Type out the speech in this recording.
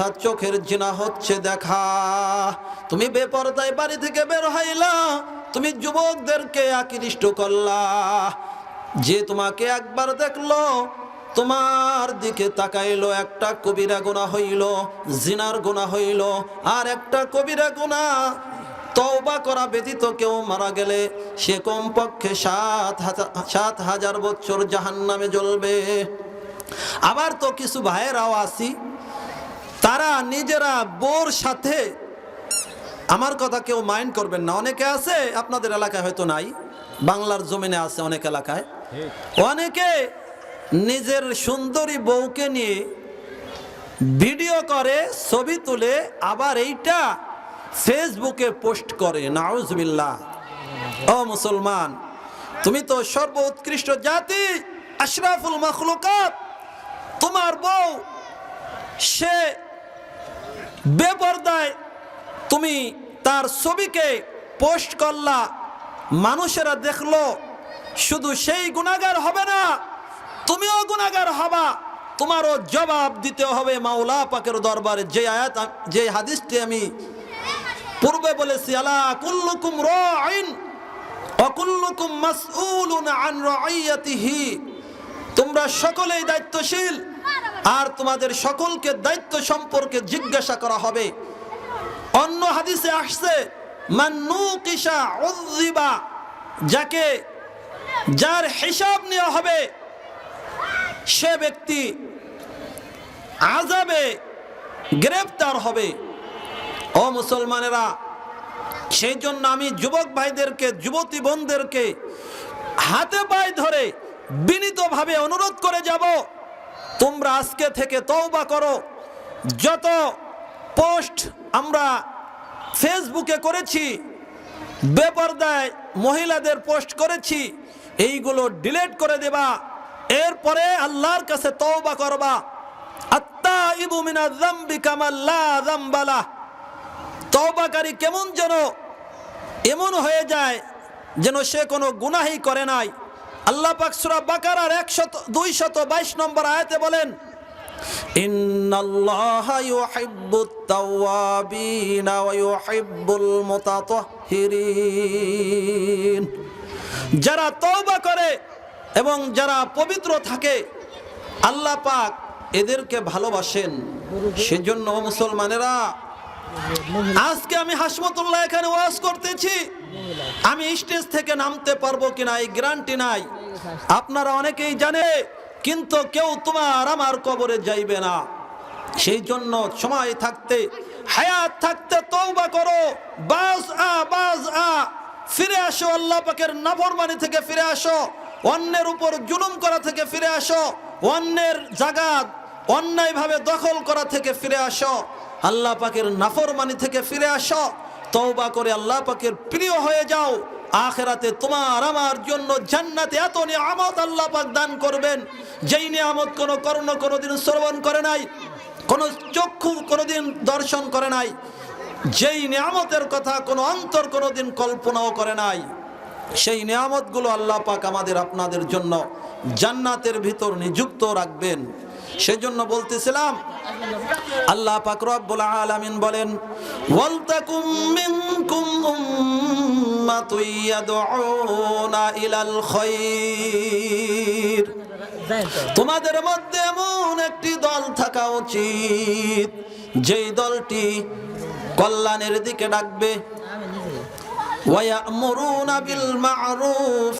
তার চোখের জিনা হচ্ছে দেখা। তুমি বেপরদায় বাড়ি থেকে বের হইলা, তুমি যুবকদেরকে আকৃষ্ট করলা। যে তোমাকে একবার দেখল, তোমার দিকে তাকাইলো, একটা কবিরা গোনা হইল, জিনার গোনা হইল, আর একটা কবিরা গুণা তওবা করা ব্যতীত কেউ মারা গেলে, সে কমপক্ষে সাত হাজার সাত হাজার বছর জাহান্নামে জ্বলবে। আবার তো কিছু ভাইয়েরাও আসি তারা নিজেরা বোর সাথে আমার কথা কেউ মাইন্ড করবেন না। অনেকে আছে, আপনাদের এলাকায় হয়তো নাই, বাংলার জমিনে আছে অনেক এলাকায়। অনেকে নিজের সুন্দরী বউকে নিয়ে ভিডিও করে, ছবি তুলে, আবার এইটা ফেসবুকে পোস্ট করে। নাউজবিল্লাহ। ও মুসলমান, তুমি তো সর্বোৎকৃষ্ট জাতি, আশরাফুল মখলুকাত। তোমার বউ, সে বেপর্দায় তুমি তার ছবিকে পোস্ট করলা, মানুষেরা দেখল, শুধু সেই গুণাগার হবে না, তুমিও গুণাগার হবা। তোমারও জবাব দিতে হবে মাওলা পাকের দরবারে। যে আয়াত যে হাদিসটি আমি পূর্বে বলেছি, আলা কুল্লুকুম রাইন অকুল্লুকুম মাসউলুন আন রাইয়াতিহি তোমরা সকলেই দায়িত্বশীল। আর তোমাদের সকলকে দায়িত্ব সম্পর্কে জিজ্ঞাসা করা হবে। অন্য হাদিসে আসছে যাকে, যার হিসাব নেওয়া হবে, সে ব্যক্তি আজাবে গ্রেফতার হবে। ও মুসলমানেরা, সেই জন্য আমি যুবক ভাইদেরকে, যুবতী বোনদেরকে হাতে পায়ে ধরে বিনীতভাবে অনুরোধ করে যাব। তোমরা আজকে থেকে তওবা করো। যত পোস্ট আমরা ফেসবুকে করেছি, বেপরদায় মহিলাদের পোস্ট করেছি, এইগুলো ডিলিট করে দেবা। এরপরে আল্লাহর কাছে তওবা করবা। আত্মা মিনা কেমন যেন এমন হয়ে যায় যেন সে কোনো গুনাহি করে নাই। আল্লাহ পাক সূরা বাকারার 122 নম্বর আয়াতে বলেন, ইন্নাল্লাহা ইউহিব্বুত তাওয়াবিনা ওয়া ইউহিব্বুল মুতাতাহহিরিন যারা তওবা করে এবং যারা পবিত্র থাকে, আল্লাহ পাক এদেরকে ভালোবাসেন। সেজন্য মুসলমানেরা আজকে আমি হাসমতুল্লাহ এখানে ওয়াজ করতেছি। আমি স্টেজ থেকে নামতে পারব কিনা এই গ্যারান্টি নাই। আপনারা অনেকেই জানে, কিন্তু কেউ তোমার আমার কবরে যাইবে না। সেই জন্য সময় থাকতে, হায়াত থাকতে তওবা করো। বাজ আ বাজ আ। ফিরে আসো, আল্লাহ পাকের নাফরমানি থেকে ফিরে আসো। অন্যের উপর জুলুম করা থেকে ফিরে আসো। অন্যের জাগাত অন্যায়ভাবে দখল করা থেকে ফিরে আসো। আল্লাহ পাকের নাফরমানি থেকে ফিরে আসো, তওবা করে আল্লাহ পাকের প্রিয় হয়ে যাও। আখেরাতে তোমার আমার জন্য জান্নাতে এত নিয়ামত আল্লাহ পাক দান করবেন, যেই নিয়ামত কোনো কর্ণ কোনোদিন শ্রবণ করে নাই, কোনো চক্ষু কোনোদিন দর্শন করে নাই, যেই নিয়ামতের কথা কোনো অন্তর কোনোদিন কল্পনাও করে নাই। সেই নিয়ামতগুলো আল্লাহ পাক আমাদের আপনাদের জন্য জান্নাতের ভিতর নিযুক্ত রাখবেন। সেজন্য বলতেছিলাম, আল্লাহ পাক রব্বুল আলামিন বলেন, ওয়ালতাকুম মিনকুম উম্মাতুন ইয়াদউনা ইলাল খায়র তোমাদের মধ্যে এমন একটি দল থাকা উচিত, যেই দলটি কল্যাণের দিকে ডাকবে। ويأمرون بالمعروف